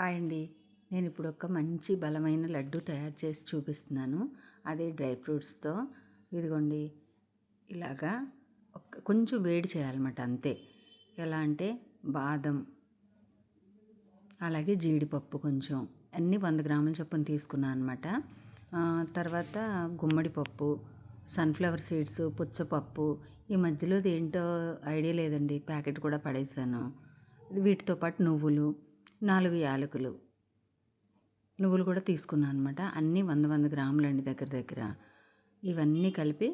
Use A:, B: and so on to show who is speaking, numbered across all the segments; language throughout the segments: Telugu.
A: హాయ్ అండి. నేను ఇప్పుడు ఒక మంచి బలమైన లడ్డు తయారు చేసి చూపిస్తున్నాను. అదే డ్రై ఫ్రూట్స్తో. ఇదిగోండి. ఇలాగా ఒక కొంచెం వేడి చేయాలన్నమాట అంతే. ఎలా అంటే బాదం అలాగే జీడిపప్పు కొంచెం. అన్నీ వంద గ్రాముల చొప్పున తీసుకున్నాను అనమాట తర్వాత గుమ్మడి పప్పు సన్ఫ్లవర్ సీడ్స్ పుచ్చపప్పు. ఈ మధ్యలో ఏంటో ఐడియా లేదండి. ప్యాకెట్ కూడా పడేశాను వీటితో పాటు నువ్వులు నాలుగు యాలకులు. నువ్వులు కూడా తీసుకున్నాను అనమాట అన్నీ వంద వంద గ్రాములండి దగ్గర దగ్గర. ఇవన్నీ కలిపి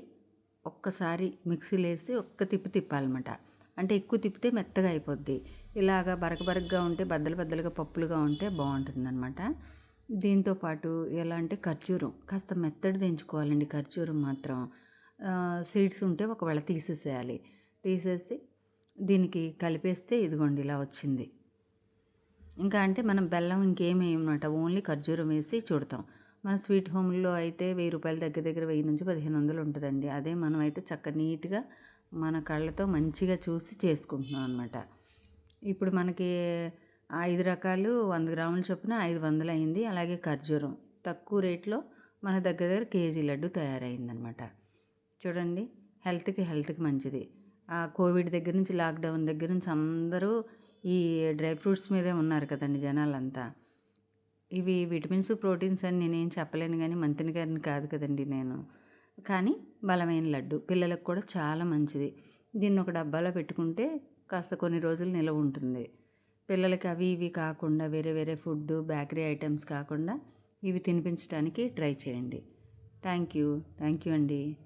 A: ఒక్కసారి మిక్సీలో వేసి ఒక్క తిప్పి తిప్పాలన్నమాట. అంటే ఎక్కువ తిప్పితే మెత్తగా అయిపోద్ది. ఇలాగా బరక బరకగా ఉంటే బద్దలు బద్దలుగా పప్పులుగా ఉంటే బాగుంటుందన్నమాట. దీంతోపాటు ఎలా అంటే ఖర్జూరం. కాస్త మెత్తడి దించుకోవాలండి ఖర్జూరం మాత్రం. సీడ్స్ ఉంటే ఒకవేళ తీసేసేయాలి. తీసేసి దీనికి కలిపేస్తే ఇదిగోండి ఇలా వచ్చింది. ఇంకా అంటే మనం బెల్లం ఇంకేమేయమన్నమాట ఓన్లీ ఖర్జూరం వేసి చూడతాం. మన స్వీట్ హోమ్లో అయితే వెయ్యి రూపాయల దగ్గర దగ్గర వెయ్యి నుంచి పదిహేను వందలు ఉంటుందండి. అదే మనం అయితే చక్క నీట్గా మన కళ్ళతో మంచిగా చూసి చేసుకుంటున్నాం అనమాట ఇప్పుడు మనకి ఐదు రకాలు వంద గ్రాముల చొప్పున ఐదు వందలు అయింది. అలాగే ఖర్జూరం. తక్కువ రేట్లో మన దగ్గర దగ్గర కేజీ లడ్డు తయారైందనమాట చూడండి హెల్త్కి హెల్త్కి మంచిది. ఆ కోవిడ్ దగ్గర నుంచి లాక్డౌన్ దగ్గర నుంచి అందరూ ఈ డ్రై ఫ్రూట్స్ మీదే ఉన్నారు కదండి జనాలంతా. ఇవి విటమిన్స్ ప్రోటీన్స్ అని నేనేం చెప్పలేను కానీ మంతిని గారిని కాదు కదండి నేను. కానీ బలమైన లడ్డు పిల్లలకు కూడా చాలా మంచిది. దీన్ని ఒక డబ్బాలో పెట్టుకుంటే కాస్త కొన్ని రోజులు నిలవ ఉంటుంది. పిల్లలకి అవి ఇవి కాకుండా వేరే వేరే ఫుడ్ బేకరీ ఐటమ్స్ కాకుండా ఇవి తినిపించడానికి ట్రై చేయండి. Thank you. థ్యాంక్ యూ అండి.